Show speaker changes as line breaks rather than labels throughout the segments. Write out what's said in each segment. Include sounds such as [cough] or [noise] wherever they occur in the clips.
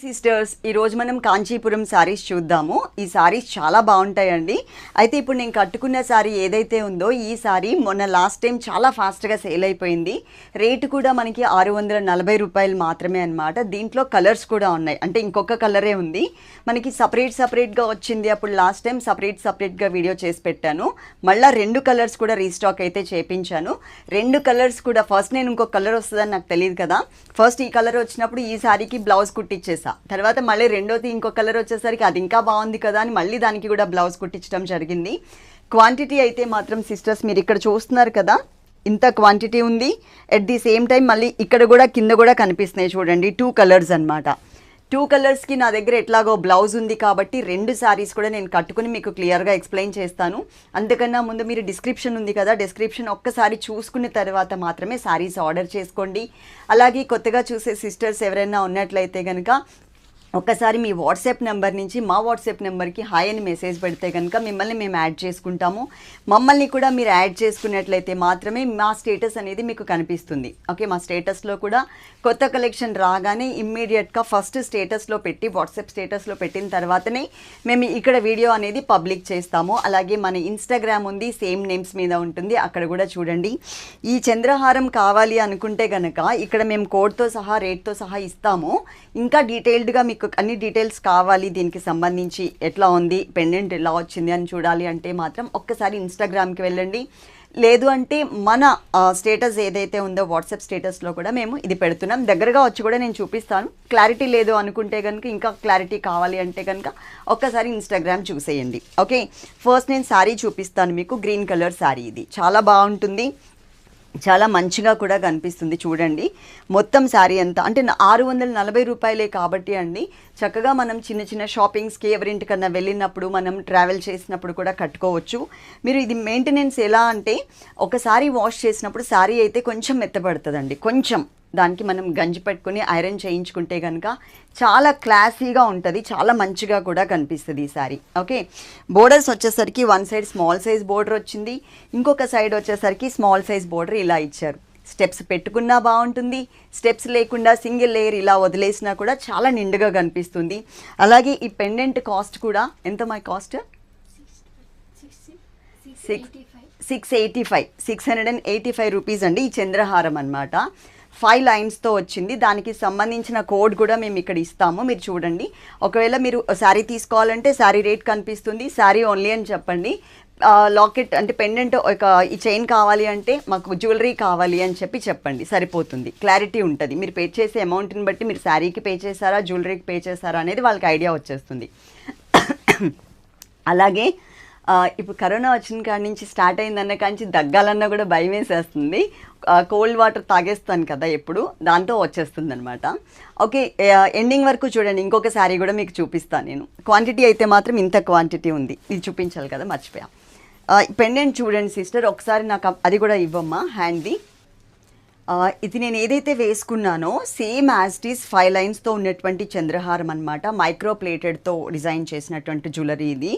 Sisters ఈరోజు మనం కాంచీపురం శారీస్ చూద్దాము. ఈ శారీస్ చాలా బాగుంటాయండి. అయితే ఇప్పుడు నేను కట్టుకున్న శారీ ఏదైతే ఉందో ఈ శారీ మొన్న లాస్ట్ టైం చాలా ఫాస్ట్గా సేల్ అయిపోయింది. రేటు కూడా మనకి ఆరు వందల నలభై రూపాయలు మాత్రమే అనమాట దీంట్లో కలర్స్ కూడా ఉన్నాయి. అంటే ఇంకొక కలరే ఉంది. మనకి సపరేట్ సపరేట్గా వచ్చింది. అప్పుడు లాస్ట్ టైం సపరేట్ సపరేట్గా వీడియో చేసి పెట్టాను. మళ్ళీ రెండు కలర్స్ కూడా రీస్టాక్ అయితే చేపించాను. రెండు కలర్స్ కూడా ఫస్ట్ నేను ఇంకొక కలర్ వస్తుందని నాకు తెలియదు కదా. ఫస్ట్ ఈ కలర్ వచ్చినప్పుడు ఈ శారీకి బ్లౌజ్ కుట్టించేసా తర్వాత మళ్ళీ రెండోది ఇంకో కలర్ వచ్చేసరికి అది ఇంకా బాగుంది కదా అని మళ్ళీ దానికి కూడా బ్లౌజ్ కుట్టించడం జరిగింది. క్వాంటిటీ అయితే మాత్రం సిస్టర్స్ మీరు ఇక్కడ చూస్తున్నారు కదా ఇంత క్వాంటిటీ ఉంది. ఎట్ ది సేమ్ టైం మళ్ళీ ఇక్కడ కూడా కింద కూడా కనిపిస్తున్నాయి చూడండి టూ కలర్స్ అన్నమాట. టూ కలర్స్కి నా దగ్గర ఎట్లాగో బ్లౌజ్ ఉంది కాబట్టి రెండు శారీస్ కూడా నేను కట్టుకుని మీకు క్లియర్గా ఎక్స్ప్లెయిన్ చేస్తాను. అంతకన్నా ముందు మీరు డిస్క్రిప్షన్ ఉంది కదా డిస్క్రిప్షన్ ఒక్కసారి చూసుకున్న తర్వాత మాత్రమే శారీస్ ఆర్డర్ చేసుకోండి. అలాగే కొత్తగా చూసే సిస్టర్స్ ఎవరైనా ఉన్నట్లయితే కనుక ఒక్కసారి మీ వాట్సాప్ నెంబర్ నుంచి మా వాట్సాప్ నెంబర్కి హాయ్ అని మెసేజ్ పెడితే కనుక మిమ్మల్ని మేము యాడ్ చేసుకుంటాము. మమ్మల్ని కూడా మీరు యాడ్ చేసుకున్నట్లయితే మాత్రమే మా స్టేటస్ అనేది మీకు కనిపిస్తుంది. ఓకే మా స్టేటస్లో కూడా కొత్త కలెక్షన్ రాగానే ఇమ్మీడియట్గా ఫస్ట్ స్టేటస్లో పెట్టి వాట్సాప్ స్టేటస్లో పెట్టిన తర్వాతనే మేము ఇక్కడ వీడియో అనేది పబ్లిక్ చేస్తాము. అలాగే మన ఇన్స్టాగ్రామ్ ఉంది సేమ్ నేమ్స్ మీద ఉంటుంది అక్కడ కూడా చూడండి. ఈ చంద్రహారం కావాలి అనుకుంటే కనుక ఇక్కడ మేము కోడ్తో సహా రేట్తో సహా ఇస్తాము. ఇంకా డీటెయిల్డ్గా మీకు అన్ని డీటెయిల్స్ కావాలి దీనికి సంబంధించి ఎట్లా ఉంది పెండెంట్ ఎలా వచ్చింది అని చూడాలి అంటే మాత్రం ఒక్కసారి ఇన్స్టాగ్రామ్కి వెళ్ళండి. లేదు అంటే మన స్టేటస్ ఏదైతే ఉందో వాట్సాప్ స్టేటస్లో కూడా మేము ఇది పెడుతున్నాం. దగ్గరగా వచ్చి కూడా నేను చూపిస్తాను. క్లారిటీ లేదు అనుకుంటే కనుక ఇంకా క్లారిటీ కావాలి అంటే కనుక ఒక్కసారి ఇన్స్టాగ్రామ్ చూసేయండి. ఓకే ఫస్ట్ నేను శారీ చూపిస్తాను మీకు గ్రీన్ కలర్ శారీ ఇది. చాలా బాగుంటుంది. చాలా మంచిగా కూడా కనిపిస్తుంది చూడండి. మొత్తం శారీ అంతా అంటే ఆరు వందల నలభై రూపాయలే కాబట్టి అండి. చక్కగా మనం చిన్న చిన్న షాపింగ్స్కి ఎవరింటికన్నా వెళ్ళినప్పుడు మనం ట్రావెల్ చేసినప్పుడు కూడా కట్టుకోవచ్చు. మీరు ఇది మెయింటెనెన్స్ ఎలా అంటే ఒకసారి వాష్ చేసినప్పుడు శారీ అయితే కొంచెం మెత్తబడుతుందండి కొంచెం. దానికి మనం గంజి పెట్టుకుని ఐరన్ చేయించుకుంటే కనుక చాలా క్లాసీగా ఉంటుంది చాలా మంచిగా కూడా కనిపిస్తుంది ఈ సారీ. ఓకే? బోర్డర్స్ వచ్చేసరికి one side small size border వచ్చింది ఇంకొక సైడ్ వచ్చేసరికి స్మాల్ సైజ్ బోర్డర్ ఇలా ఇచ్చారు. స్టెప్స్ పెట్టుకున్నా బాగుంటుంది స్టెప్స్ లేకుండా సింగిల్ లేయర్ ఇలా వదిలేసినా కూడా చాలా నిండుగా కనిపిస్తుంది. అలాగే ఈ పెండెంట్ కాస్ట్ కూడా ఎంత my cost? Six six eighty five six hundred and eighty five rupees అండి ఈ చంద్రహారం అనమాట ఫైవ్ లైన్స్తో వచ్చింది. దానికి సంబంధించిన కోడ్ కూడా మేము ఇక్కడ ఇస్తాము. మీరు చూడండి. ఒకవేళ మీరు శారీ తీసుకోవాలంటే శారీ రేట్ కనిపిస్తుంది. శారీ ఓన్లీ అని చెప్పండి. లాకెట్ అంటే పెండెంట్ ఒక ఈ చైన్ కావాలి అంటే మాకు జ్యువెలరీ కావాలి అని చెప్పి చెప్పండి. సరిపోతుంది. క్లారిటీ ఉంటుంది. మీరు పే చేసే అమౌంట్ని బట్టి మీరు శారీకి పే చేశారా జ్యువెలరీకి పే చేశారా అనేది వాళ్ళకి ఐడియా వచ్చేస్తుంది. [coughs] అలాగే ఇప్పుడు కరోనా వచ్చిన కాడి నుంచి స్టార్ట్ అయిందన్న కాంచి దగ్గాలన్నా కూడా భయం వేసేస్తుంది. కోల్డ్ వాటర్ తాగేస్తాను కదా ఎప్పుడు? దాంతో వచ్చేస్తుంది అనమాట ఓకే ఎండింగ్ వరకు చూడండి. ఇంకొక శారీ కూడా మీకు చూపిస్తాను నేను. క్వాంటిటీ అయితే మాత్రం ఇంత క్వాంటిటీ ఉంది. ఇది చూపించాలి కదా మర్చిపోయా. పెండెంట్ చూడండి సిస్టర్ ఒకసారి నాకు అది కూడా ఇవ్వమ్మా హ్యాండ్ది ఇది నేను ఏదైతే వేసుకున్నానో same as it is is five లైన్స్తో ఉన్నటువంటి చంద్రహారం అనమాట మైక్రో ప్లేటెడ్తో డిజైన్ చేసినటువంటి జ్యువెలరీ ఇది.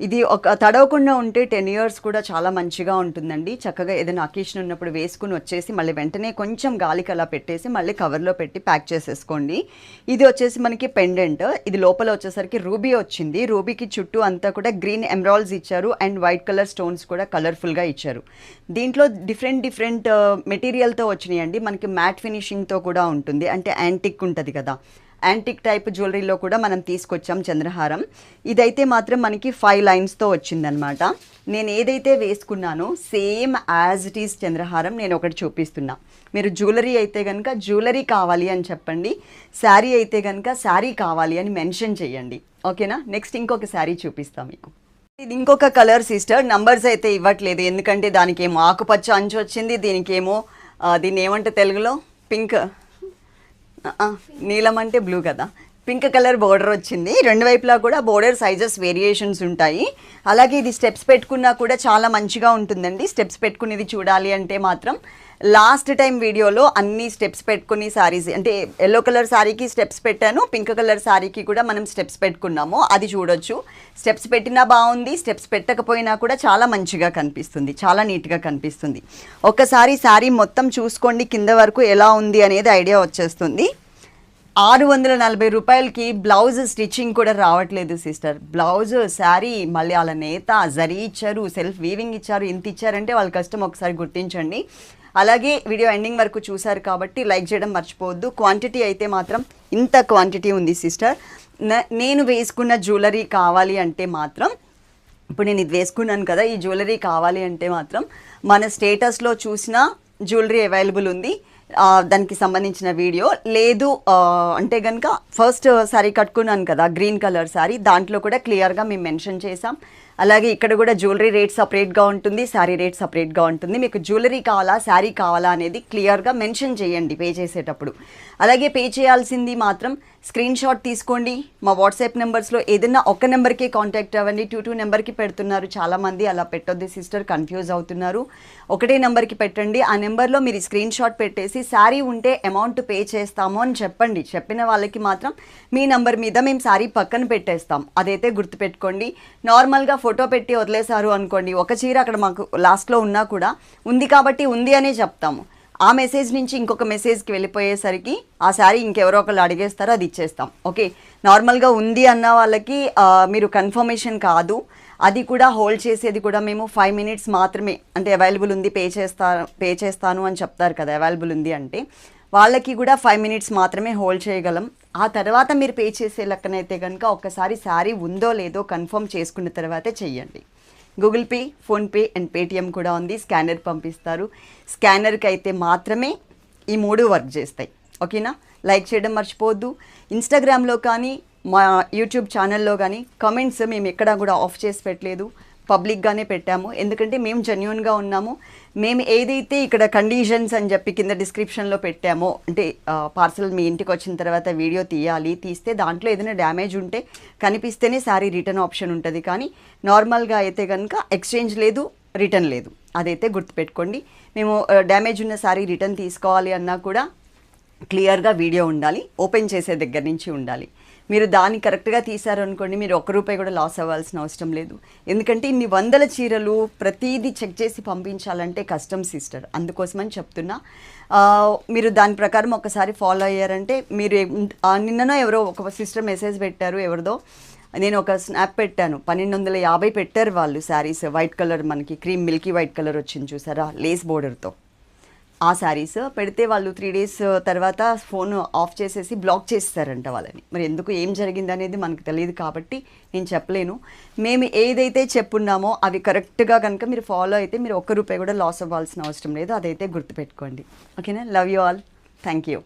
ఇది ఒక తడవకుండా ఉంటే టెన్ ఇయర్స్ కూడా చాలా మంచిగా ఉంటుందండి. చక్కగా ఏదైనా అకేషన్ ఉన్నప్పుడు వేసుకుని వచ్చేసి మళ్ళీ వెంటనే కొంచెం గాలికి అలా పెట్టేసి మళ్ళీ కవర్లో పెట్టి ప్యాక్ చేసేసుకోండి. ఇది వచ్చేసి మనకి పెండెంట్ ఇది లోపల వచ్చేసరికి రూబీ వచ్చింది. రూబీకి చుట్టూ అంతా కూడా గ్రీన్ ఎమరాల్స్ ఇచ్చారు. అండ్ వైట్ కలర్ స్టోన్స్ కూడా కలర్ఫుల్గా ఇచ్చారు. దీంట్లో డిఫరెంట్ డిఫరెంట్ మెటీరియల్తో వచ్చినాయండి మనకి మ్యాట్ ఫినిషింగ్తో కూడా ఉంటుంది. అంటే యాంటిక్ ఉంటుంది కదా. యాంటిక్ టైప్ జ్యువెలరీలో కూడా మనం తీసుకొచ్చాం చంద్రహారం. ఇదైతే మాత్రం మనకి ఫైవ్ లైన్స్తో వచ్చిందనమాట నేను ఏదైతే వేసుకున్నానో సేమ్ యాజ్ ఇట్ ఈస్ చంద్రహారం నేను ఒకటి చూపిస్తున్నా. మీరు జ్యువెలరీ అయితే కనుక జ్యువెలరీ కావాలి అని చెప్పండి. శారీ అయితే కనుక శారీ కావాలి అని మెన్షన్ చేయండి. ఓకేనా? నెక్స్ట్ ఇంకొక శారీ చూపిస్తాం మీకు. ఇది ఇంకొక కలర్ సిస్టర్. నంబర్స్ అయితే ఇవ్వట్లేదు. ఎందుకంటే దానికి ఏమో ఆకుపచ్చ అంచు వచ్చింది దీనికేమో దీన్ని ఏమంటే తెలుగులో? పింక్. నీలం అంటే బ్లూ కదా. పింక్ కలర్ బోర్డర్ వచ్చింది. రెండు వైపులా కూడా బోర్డర్ సైజెస్ వేరియేషన్స్ ఉంటాయి. అలాగే ఇది స్టెప్స్ పెట్టుకున్నా కూడా చాలా మంచిగా ఉంటుందండి. స్టెప్స్ పెట్టుకునేది చూడాలి అంటే మాత్రం లాస్ట్ టైం వీడియోలో అన్ని స్టెప్స్ పెట్టుకుని సారీస్ అంటే ఎల్లో కలర్ శారీకి స్టెప్స్ పెట్టాను. పింక్ కలర్ శారీకి కూడా మనం స్టెప్స్ పెట్టుకున్నాము. అది చూడొచ్చు. స్టెప్స్ పెట్టినా బాగుంది. స్టెప్స్ పెట్టకపోయినా కూడా చాలా మంచిగా కనిపిస్తుంది. చాలా నీట్గా కనిపిస్తుంది. ఒకసారి శారీ మొత్తం చూసుకోండి. కింద వరకు ఎలా ఉంది అనేది ఐడియా వచ్చేస్తుంది. ఆరు వందల నలభై రూపాయలకి బ్లౌజ్ స్టిచ్చింగ్ కూడా రావట్లేదు సిస్టర్. బ్లౌజ్ శారీ మళ్ళీ వాళ్ళ నేత జరీ ఇచ్చారు సెల్ఫ్ వీవింగ్ ఇచ్చారు ఇంత ఇచ్చారంటే వాళ్ళ కష్టం ఒకసారి గుర్తించండి. అలాగే వీడియో ఎండింగ్ వరకు చూసారు కాబట్టి లైక్ చేయడం మర్చిపోవద్దు. క్వాంటిటీ అయితే మాత్రం ఇంత క్వాంటిటీ ఉంది సిస్టర్. నేను వేసుకున్న జ్యువెలరీ కావాలి అంటే మాత్రం ఇప్పుడు నేను ఇది వేసుకున్నాను కదా ఈ జ్యువెలరీ కావాలి అంటే మాత్రం మన స్టేటస్లో చూసిన జ్యువెలరీ అవైలబుల్ ఉంది. దానికి సంబంధించిన వీడియో. లేదు అంటే కనుక ఫస్ట్ శారీ కట్టుకున్నాను కదా గ్రీన్ కలర్ శారీ దాంట్లో కూడా క్లియర్గా మేము మెన్షన్ చేసాం అలాగే ఇక్కడ కూడా జ్యువెలరీ రేట్ సపరేట్గా ఉంటుంది శారీ రేట్ సపరేట్గా ఉంటుంది. మీకు జ్యువెలరీ కావాలా శారీ కావాలా అనేది క్లియర్గా మెన్షన్ చేయండి పే చేసేటప్పుడు. అలాగే పే చేయాల్సింది మాత్రం స్క్రీన్ షాట్ తీసుకోండి. మా వాట్సాప్ నెంబర్స్లో ఏదైనా ఒక నెంబర్కే కాంటాక్ట్ అవ్వండి. టూ టూ నెంబర్కి పెడుతున్నారు. చాలామంది అలా పెట్టొద్దు సిస్టర్ కన్ఫ్యూజ్ అవుతున్నారు. ఒకటే నెంబర్కి పెట్టండి. ఆ నెంబర్లో మీరు స్క్రీన్ షాట్ పెట్టేసి శారీ ఉంటే అమౌంట్ పే చేస్తాము అని చెప్పండి. చెప్పిన వాళ్ళకి మాత్రం మీ నెంబర్ మీద మేము శారీ పక్కన పెట్టేస్తాం. అదైతే గుర్తుపెట్టుకోండి. నార్మల్గా ఫోటో పెట్టి వదిలేశారు అనుకోండి ఒక చీర అక్కడ మాకు లాస్ట్లో ఉన్నా కూడా ఉంది కాబట్టి ఉంది అనే చెప్తాము. ఆ మెసేజ్ నుంచి ఇంకొక మెసేజ్కి వెళ్ళిపోయేసరికి ఆ శారీ ఇంకెవరో ఒకళ్ళు అడిగేస్తారో అది ఇచ్చేస్తాం. ఓకే నార్మల్గా ఉంది అన్న వాళ్ళకి మీరు కన్ఫర్మేషన్ కాదు. అది కూడా హోల్డ్ చేసేది కూడా మేము ఫైవ్ మినిట్స్ మాత్రమే. అంటే అవైలబుల్ ఉంది పే చేస్తా పే చేస్తాను అని చెప్తారు కదా అవైలబుల్ ఉంది అంటే. వాళ్ళకి కూడా ఫైవ్ మినిట్స్ మాత్రమే హోల్డ్ చేయగలం. ఆ తర్వాత మీరు పే చేసే లెక్కనైతే కనుక ఒక్కసారి శారీ ఉందో లేదో కన్ఫర్మ్ చేసుకున్న తర్వాతే చెయ్యండి. Google Pay PhonePe and Paytm కూడా ఉంది. స్కానర్ పంపిస్తారు. స్కానర్కి అయితే మాత్రమే ఈ మూడు వర్క్ చేస్తాయి. ఓకేనా? లైక్ చేయడం మర్చిపోవద్దు. ఇన్స్టాగ్రామ్లో కానీ మా యూట్యూబ్ ఛానల్లో కానీ కమెంట్స్ మేము ఎక్కడా కూడా ఆఫ్ చేసి పెట్టలేదు. పబ్లిక్గానే పెట్టాము. ఎందుకంటే మేము జెన్యున్గా ఉన్నాము. మేము ఏదైతే ఇక్కడ కండిషన్స్ అని చెప్పి కింద డిస్క్రిప్షన్లో పెట్టామో అంటే పార్సల్ మీ ఇంటికి వచ్చిన తర్వాత వీడియో తీయాలి తీస్తే దాంట్లో ఏదైనా డ్యామేజ్ ఉంటే కనిపిస్తేనే శారీ రిటర్న్ ఆప్షన్ ఉంటుంది. కానీ నార్మల్గా అయితే కనుక ఎక్స్చేంజ్ లేదు రిటర్న్ లేదు. అదైతే గుర్తుపెట్టుకోండి. మేము డ్యామేజ్ ఉన్న శారీ రిటర్న్ తీసుకోవాలి అన్నా కూడా క్లియర్గా వీడియో ఉండాలి ఓపెన్ చేసే దగ్గర నుంచి ఉండాలి. మీరు దాన్ని కరెక్ట్గా తీశారనుకోండి మీరు ఒక్క రూపాయి కూడా లాస్ అవ్వాల్సిన అవసరం లేదు. ఎందుకంటే ఇన్ని వందల చీరలు ప్రతిదీ చెక్ చేసి పంపించాలంటే కష్టం సిస్టర్. అందుకోసమని చెప్తున్నా. మీరు దాని ప్రకారం ఒకసారి ఫాలో అయ్యారంటే మీరు నిన్ననో ఎవరో ఒక సిస్టర్ మెసేజ్ పెట్టారు ఎవరిదో. నేను ఒక స్నాప్ పెట్టాను. పన్నెండు వందల యాభై పెట్టారు వాళ్ళు శారీస్. వైట్ కలర్ మనకి క్రీమ్ మిల్కీ వైట్ కలర్ వచ్చింది చూసారా? లేస్ బోర్డర్తో. ఆ శారీస్ పెడితే వాళ్ళు త్రీ డేస్ తర్వాత ఫోన్ ఆఫ్ చేసేసి బ్లాక్ చేస్తారంట వాళ్ళని. మరి ఎందుకు ఏం జరిగింది అనేది మనకు తెలియదు కాబట్టి నేను చెప్పలేను. మేము ఏదైతే చెప్పున్నామో అవి కరెక్ట్గా కనుక మీరు ఫాలో అయితే మీరు ఒక్క రూపాయి కూడా లాస్ అవ్వాల్సిన అవసరం లేదు. అదైతే గుర్తుపెట్టుకోండి. ఓకేనా love you all thank you